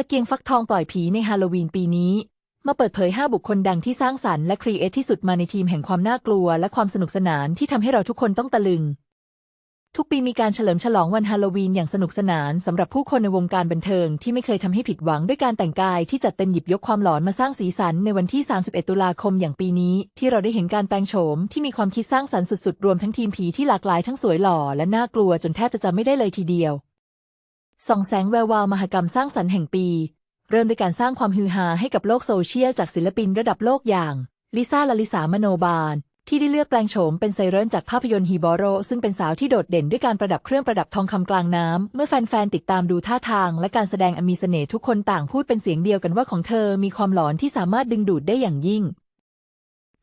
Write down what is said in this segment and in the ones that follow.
ตะเกียงฟักทองปล่อยผีในฮาโลวีนปีนี้ มาเปิดเผย 5 บุคคลดังที่สร้างสรรค์และครีเอทที่สุดมาในทีมแห่งความน่ากลัว และความสนุกสนานที่ทำให้เราทุกคนต้องตะลึง ทุกปีมีการเฉลิมฉลองวันฮาโลวีนอย่างสนุกสนานสำหรับผู้คนในวงการบันเทิงที่ไม่เคยทำให้ผิดหวังด้วยการแต่งกายที่จัดเต็มหยิบยกความหลอนมาสร้างสีสันในวันที่ 31 ตุลาคมอย่างปีนี้ ที่เราได้เห็นการแปลงโฉมที่มีความคิดสร้างสรรค์สุดๆ รวมทั้งทีมผีที่หลากหลายทั้งสวยหล่อและน่ากลัวจนแทบจะจำไม่ได้เลยทีเดียว ส่องแสงแวววาวมหกรรมสร้างสรรค์แห่งปี เริ่มด้วยการสร้างความฮือฮาให้กับโลกโซเชียลจากศิลปินระดับโลกอย่างลิซ่าลาลิสามโนบาล ที่ได้เลือกแปลงโฉมเป็นไซเรนจากภาพยนตร์ฮีบอโรซึ่งเป็นสาวที่โดดเด่นด้วยการประดับเครื่องประดับทองคำกลางน้ำ เมื่อแฟนๆ ติดตามดูท่าทาง และการแสดงอมีเสน่ห์ทุกคนต่างพูดเป็นเสียงเดียวกันว่าของเธอมีความหลอนที่สามารถดึงดูดได้อย่างยิ่ง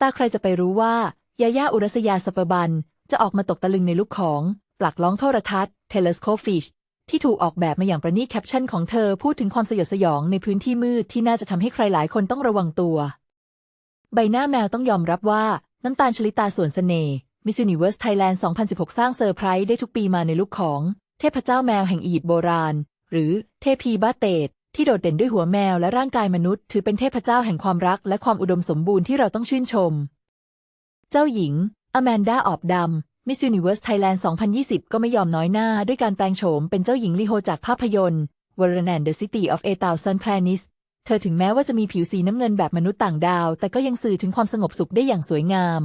ตาใครจะไปรู้ว่ายาย่าอุรัสยาสเปอร์บัน จะออกมาตกตะลึงในลุคของ ปลักล้องโทรทัศน์ Telescopish ที่ ที่ถูกออกแบบมาอย่างประณีตแคปชั่นของเธอพูดถึงความสยดสยองในพื้นที่มืดที่น่าจะทำให้ใครหลายคนต้องระวังตัว ใบหน้าแมวต้องยอมรับว่าน้ำตาลชลิตาส่วนเสน่ห์ Miss Universe Thailand 2016 สร้างเซอร์ไพรส์ได้ทุกปีมาในลุคของ เทพเจ้าแมวแห่งอียิปต์โบราณ หรือเทพีบาเตดที่โดดเด่นด้วยหัวแมวและร่างกายมนุษย์ ถือเป็นเทพเจ้าแห่งความรักและความอุดมสมบูรณ์ที่เราต้องชื่นชม เจ้าหญิงอแมนดาออบดำ Miss Universe Thailand 2020 ก็ไม่ยอมน้อยหน้าด้วยการแปลงโฉมเป็นเจ้าหญิงลีโฮจากภาพยนตร์ w a r n a n the City of a Thousand Planets เธอถึงแม้ว่าจะมีผิวสีน้ำเงินแบบมนุษย์ต่างดาว แต่ก็ยังสื่อถึงความสงบสุขได้อย่างสวยงาม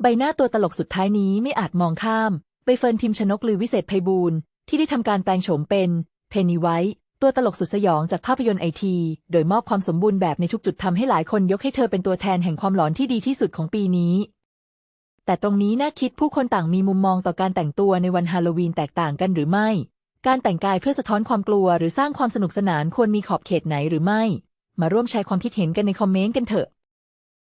ใบหน้าตัวตลกสุดท้ายนี้ไม่อาจมองข้ามใบเฟิร์นทิมชนกลือวิเศษไพบูลที่ได้ทำการแปลงโฉมเป็นเพนนีไวท์ตัวตลกสุดสยองจากภาพยนตร์ไอที โดยมอบความสมบูรณ์แบบในทุกจุดทำให้หลายคนยกให้เธอเป็นตัวแทนแห่งความหลอนที่ดีที่สุดของปีนี้ แต่ตรงนี้น่าคิดผู้คนต่างมีมุมมองต่อการแต่งตัวในวันฮาโลวีนแตกต่างกันหรือไม่ การแต่งกายเพื่อสะท้อนความกลัวหรือสร้างความสนุกสนานควรมีขอบเขตไหนหรือไม่ มาร่วมแชร์ความคิดเห็นกันในคอมเมนต์กันเถอะ